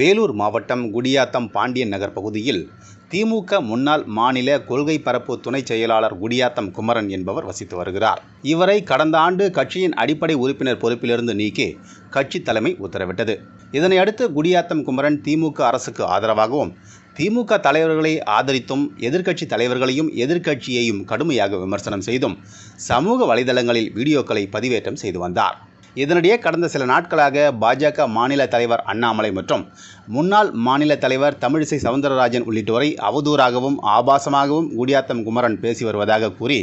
வேலூர் மாவட்டம் குடியாத்தம் பாண்டியன் நகர் பகுதியில் திமுக முன்னாள் மாநில கொள்கை பரப்பு துணைச் செயலாளர் குடியாத்தம் குமரன் என்பவர் வசித்து வருகிறார். இவரை கடந்த ஆண்டு கட்சியின் அடிப்படை உறுப்பினர் பொறுப்பிலிருந்து நீக்கி கட்சி தலைமை உத்தரவிட்டது. இதனை அடுத்து குடியாத்தம் குமரன் திமுக அரசுக்கு ஆதரவாகவும் திமுக தலைவர்களை ஆதரித்தும் எதிர்க்கட்சி தலைவர்களையும் எதிர்க்கட்சியையும் கடுமையாக விமர்சனம் செய்தும் சமூக வலைதளங்களில் வீடியோக்களை பதிவேற்றம் செய்து வந்தார். இதனிடையே கடந்த சில நாட்களாக பாஜக மாநில தலைவர் அண்ணாமலை மற்றும் முன்னாள் மாநில தலைவர் தமிழிசை சவுந்தரராஜன் உள்ளிட்டோரை அவதூறாகவும் ஆபாசமாகவும் குடியாத்தம் குமரன் பேசி வருவதாக கூறி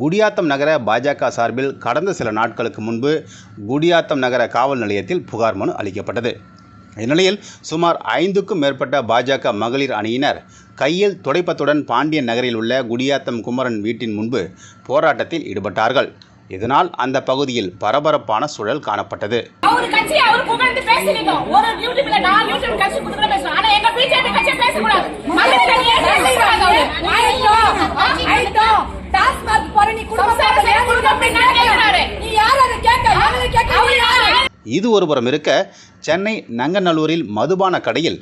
குடியாத்தம் நகர பாஜக சார்பில் கடந்த சில நாட்களுக்கு முன்பு குடியாத்தம் நகர காவல் நிலையத்தில் புகார் மனு அளிக்கப்பட்டது. இந்நிலையில் சுமார் ஐந்துக்கும் மேற்பட்ட பாஜக மகளிர் அணியினர் கையில் துடைப்பத்துடன் பாண்டியன் நகரில் உள்ள குடியாத்தம் குமரன் வீட்டின் முன்பு போராட்டத்தில் ஈடுபட்டார்கள். இதனால் அந்த பகுதியில் பரபரப்பான சூழல் காணப்பட்டது? இது ஒருபுறம் இருக்க சென்னை நங்கநல்லூரில் மதுபான கடையில்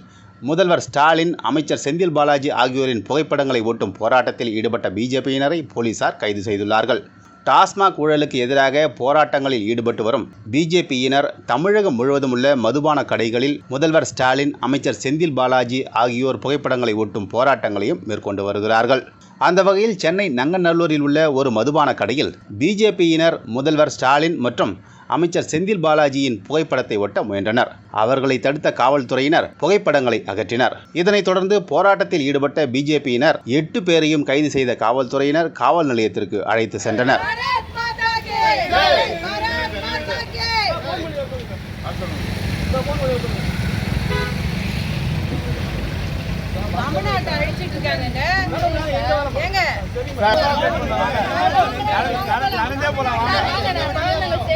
முதல்வர் ஸ்டாலின் அமைச்சர் செந்தில் பாலாஜி ஆகியோரின் புகைப்படங்களை ஒட்டும் போராட்டத்தில் ஈடுபட்ட பிஜேபியினரை போலீசார் கைது செய்துள்ளார்கள். டாஸ்மாக் ஊழலுக்கு எதிராக போராட்டங்களில் ஈடுபட்டு வரும் பிஜேபியினர் தமிழகம் முழுவதும் உள்ள மதுபான கடைகளில் முதல்வர் ஸ்டாலின் அமைச்சர் செந்தில் பாலாஜி ஆகியோர் புகைப்படங்களை ஒட்டும் போராட்டங்களையும் மேற்கொண்டு வருகிறார்கள். அந்த வகையில் சென்னை நங்கநல்லூரில் உள்ள ஒரு மதுபான கடையில் பிஜேபியினர் முதல்வர் ஸ்டாலின் மற்றும் அமைச்சர் செந்தில் பாலாஜியின் புகைப்படத்தை ஒட்ட முயன்றனர். அவர்களை தடுத்த காவல்துறையினர் புகைப்படங்களை அகற்றினர். இதனைத் தொடர்ந்து போராட்டத்தில் ஈடுபட்ட பிஜேபியினர் எட்டு பேரையும் கைது செய்த காவல்துறையினர் காவல் நிலையத்திற்கு அழைத்து சென்றனர். தமிழ்நாட்டை அழிச்சிட்டு இருக்காங்க ஏங்க?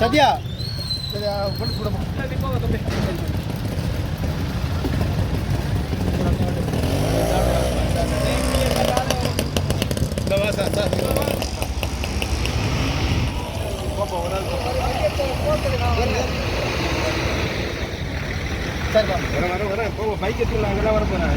சத்யா. வர வர வர பைக் எடுத்துலாம் அங்கெல்லாம் வர போறேன்.